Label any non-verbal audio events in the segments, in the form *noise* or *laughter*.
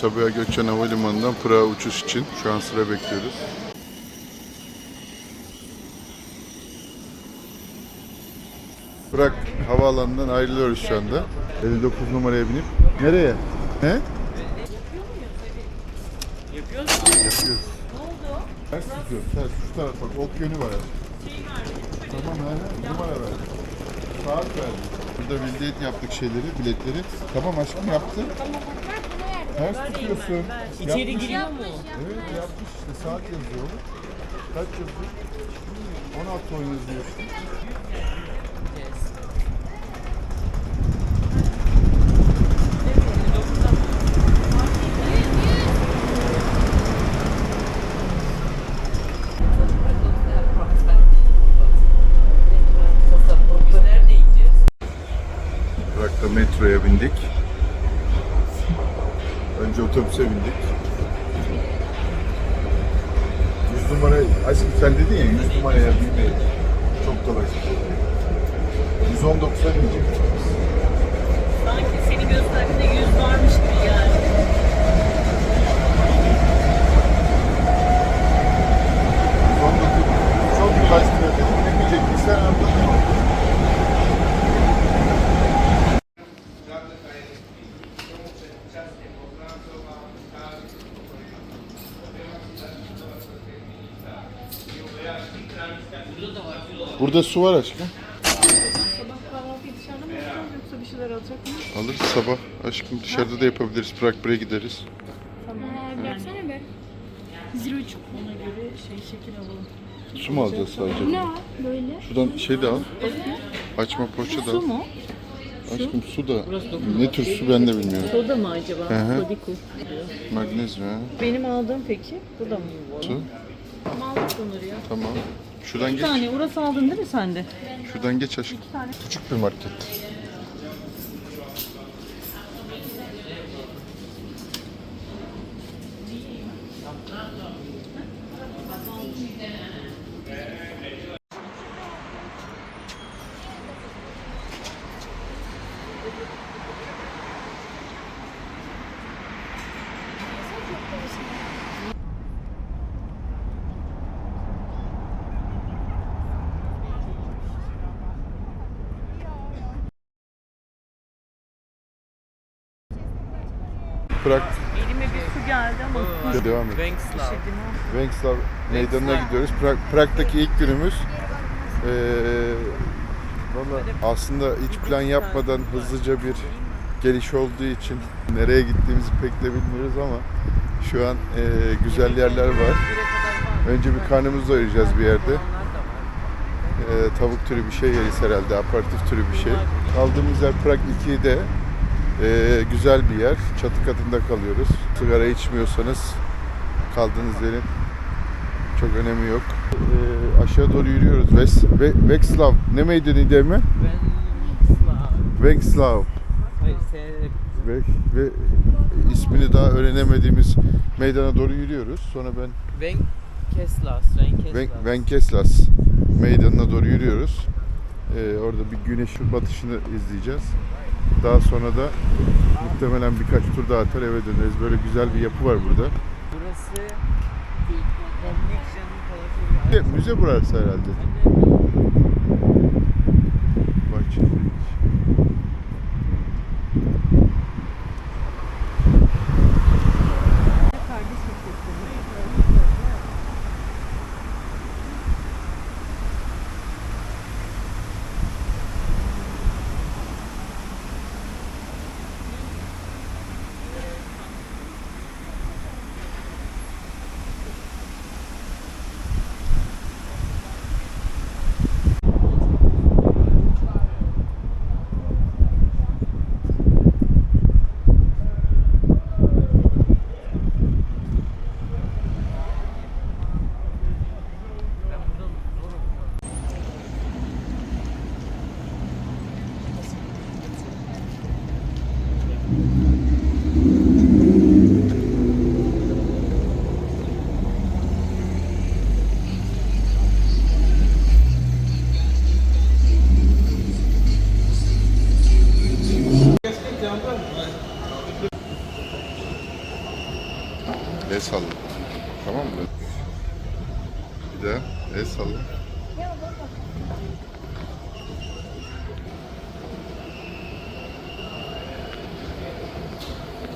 Sabiha Gökçen Havalimanı'ndan Prag'a uçuş için şu an sıra bekliyoruz. Prag havaalanından ayrılıyoruz şu anda. 59 numaraya binip. Nereye? He? Yapıyoruz. Yapıyoruz. Ne oldu? Ters tutuyorum. Ters. Şu tarafa bak. Ok yönü var. Tamam he. Numara ver. Saat verdi. Burada bildiğin yaptık şeyleri, biletleri. Tamam aşkım yaptı. Ters tutuyorsun. İçeri Yapmış. giriyor mu? Evet yapmış işte saat yazıyor. Kaç yazıyor? 16 on yazıyor Önce otobüse bindik. 100 numara, aşkım sen dedin ya 100 numaraya binmeyin. Çok dolaştık. 119'a binecektik biz. Sanki seni gösterdiğinde yüz varmış gibi yani. Çok dolaştık dedim, binmeyecektik. Sen anladın Burada su var aşkım. Kahvaltıyı dışarıda mı yapacağız yoksa bir şeyler alacak mıyız? Alırız sabah. Aşkım dışarıda da yapabiliriz. Prag Bre'ye gideriz. Aa, baksana be. Zero çup. Ona göre şey şekil alalım. Su mu alacağız sadece? Ne var böyle? Şuradan şey de al. Açma poğaça da al. Su mu? Aşkım su da. Ne tür su ben de bilmiyorum. Soda mı acaba? Hı hı. Magnezyum ha. Benim aldığım peki? Bu da mı? Su. Ya. Tamam. Şuradan Bir geç. tane. Urası aldın değil mi sen de? Şuradan geç aşkım. Küçük bir market. Prag. Elime bir su geldi ama. Devam et. Venkslav. Venkslav meydanına gidiyoruz. Prag, Prag'daki ilk günümüz. Ee, valla aslında hiç plan yapmadan hızlıca bir geliş olduğu için nereye gittiğimizi pek de bilmiyoruz ama şu an ee, güzel yerler var. Önce bir karnımızı doyuracağız bir yerde. Ee, tavuk türü bir şey yeriz herhalde, aparatif türü bir şey. Kaldığımız yer Prag 2'de ee, güzel bir yer. Çatı katında kalıyoruz. Sigara içmiyorsanız kaldığınız yerin çok önemi yok. Ee, aşağı doğru yürüyoruz. Ves, Ve, Vekslav. Ne Emre? Venkslav. Vekslav. Hayır, sen Ve, ve ismini daha öğrenemediğimiz meydana doğru yürüyoruz. Sonra ben Venkeslas. Venkeslas. Ven- Venkeslas meydanına doğru yürüyoruz. Ee, orada bir güneşin batışını izleyeceğiz. Daha sonra da muhtemelen birkaç tur daha atar eve döneriz. Böyle güzel bir yapı var burada. Burası müze burası herhalde. Bahçe. El salla. Tamam mı? Bir daha el salla.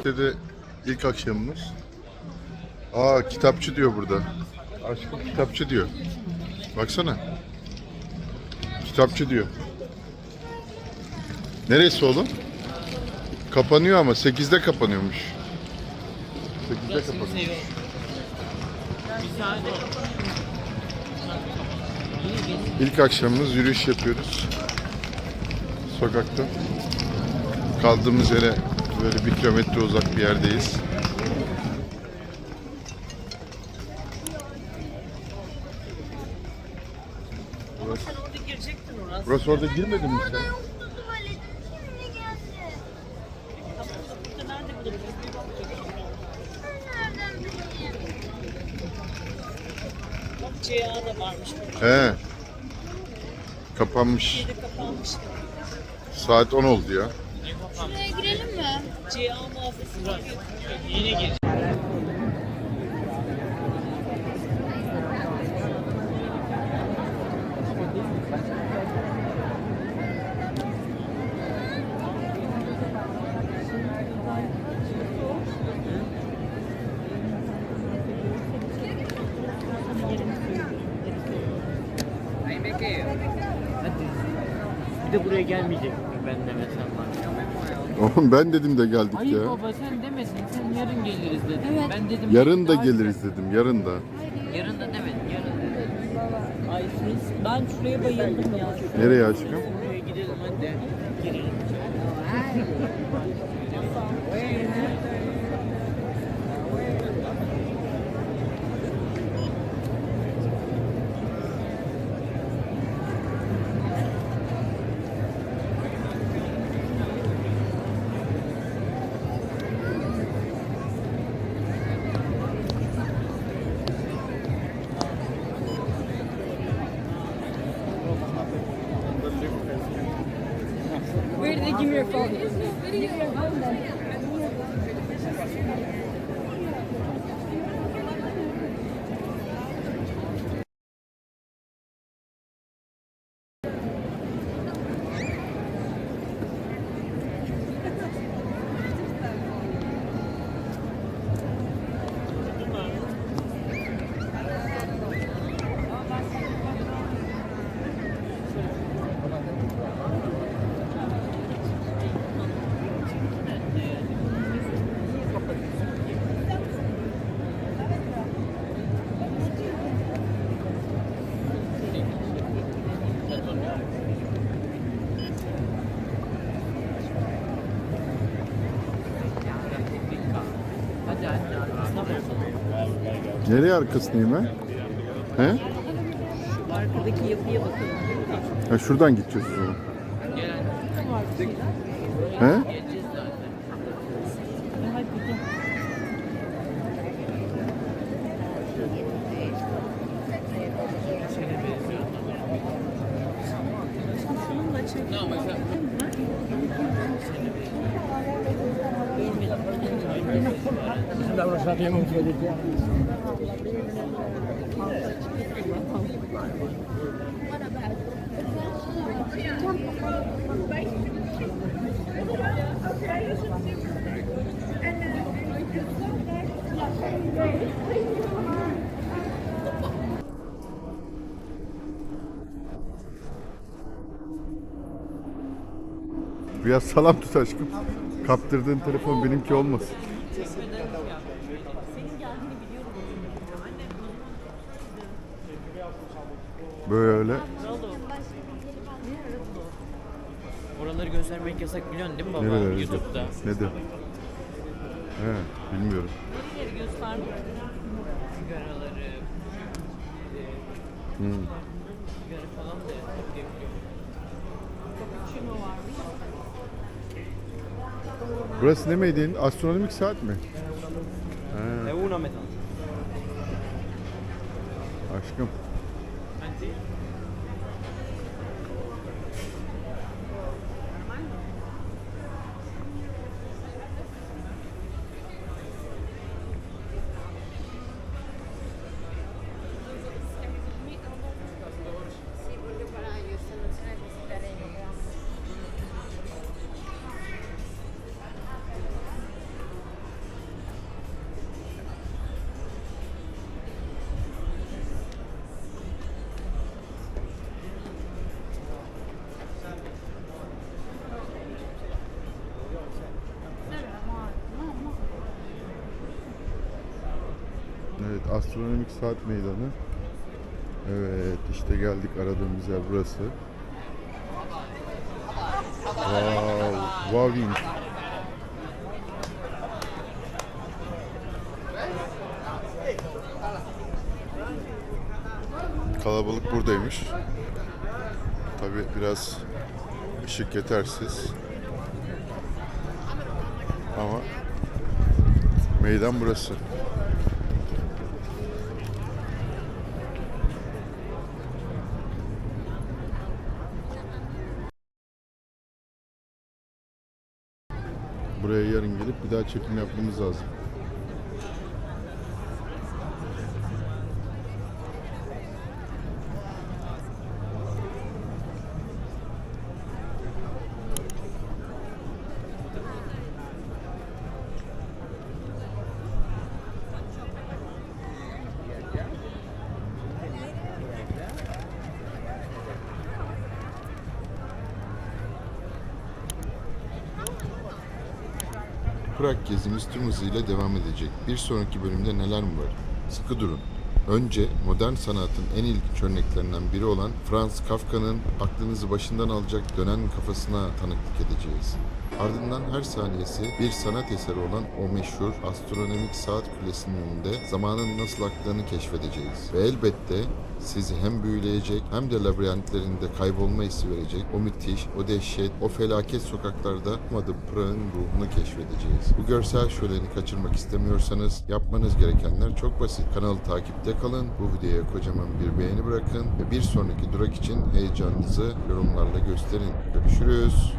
Dedi ilk akşamımız. Aa kitapçı diyor burada. Aşkım kitapçı diyor. Baksana. Kitapçı diyor. Neresi oğlum? Kapanıyor ama 8'de kapanıyormuş. 8'de Burasını kapanıyor. seviyorum. Bir tane İlk akşamımız yürüyüş yapıyoruz. Sokakta. Kaldığımız yere böyle bir kilometre uzak bir yerdeyiz. Sen orada girecektin orası. Burası orada girmedin mi sen? Tamam da burada nerede bulabiliriz? Bir bakacağız. Bak CA da varmış. He. Kapanmış. Kapanmış. Saat 10 oldu ya. Şuraya girelim mi? CA mağazası var. yine gir. De buraya gelmeyecek ben demesem bana. Oğlum ben dedim de geldik Hayır ya. baba sen demesin. Sen yarın geliriz dedin. Evet. Ben dedim. Yarın da Hayır. geliriz dedim. Yarın da. Yarın da demedin. Yarın dedim. Ay Filiz, ben şuraya bayıldım ya. Nereye aşkım? Buraya gidelim hadi. Girelim. *laughs* wonderful. Nereye arkasındayım ben? He? Arkadaki yapıya bakalım. Ha, şuradan gideceğiz o zaman. Gel anne. He? Geleceğiz zaten. Seni benziyor. Şununla Biraz salam tut aşkım. Kaptırdığın telefon benimki olmasın. Böyle. Oraları göstermek yasak biliyorsun değil mi baba? Nereler YouTube'da. Ne de? He, bilmiyorum. Nereleri göstermiyor. Sigaraları, Hmm. sigara falan da yasak diye biliyorum. Cappuccino varmış. Burası ne meydin? Astronomik saat mi? Metà. aşkım. Evet, astronomik saat meydanı. Evet, işte geldik aradığımız yer burası. Wow, Waving. Kalabalık buradaymış. Tabi biraz ışık yetersiz. Ama meydan burası. Buraya yarın gelip bir daha çekim yapmamız lazım. Prag gezimiz tüm hızıyla devam edecek. Bir sonraki bölümde neler mi var? Sıkı durun. Önce modern sanatın en ilginç örneklerinden biri olan Franz Kafka'nın aklınızı başından alacak dönen kafasına tanıklık edeceğiz. Ardından her saniyesi bir sanat eseri olan o meşhur astronomik saat kulesinin önünde zamanın nasıl aktığını keşfedeceğiz. Ve elbette sizi hem büyüleyecek hem de labirentlerinde kaybolma hissi verecek o müthiş, o dehşet, o felaket sokaklarda adım Prag'ın ruhunu keşfedeceğiz. Bu görsel şöleni kaçırmak istemiyorsanız yapmanız gerekenler çok basit. Kanalı takipte kalın, bu videoya kocaman bir beğeni bırakın ve bir sonraki durak için heyecanınızı yorumlarla gösterin. Görüşürüz.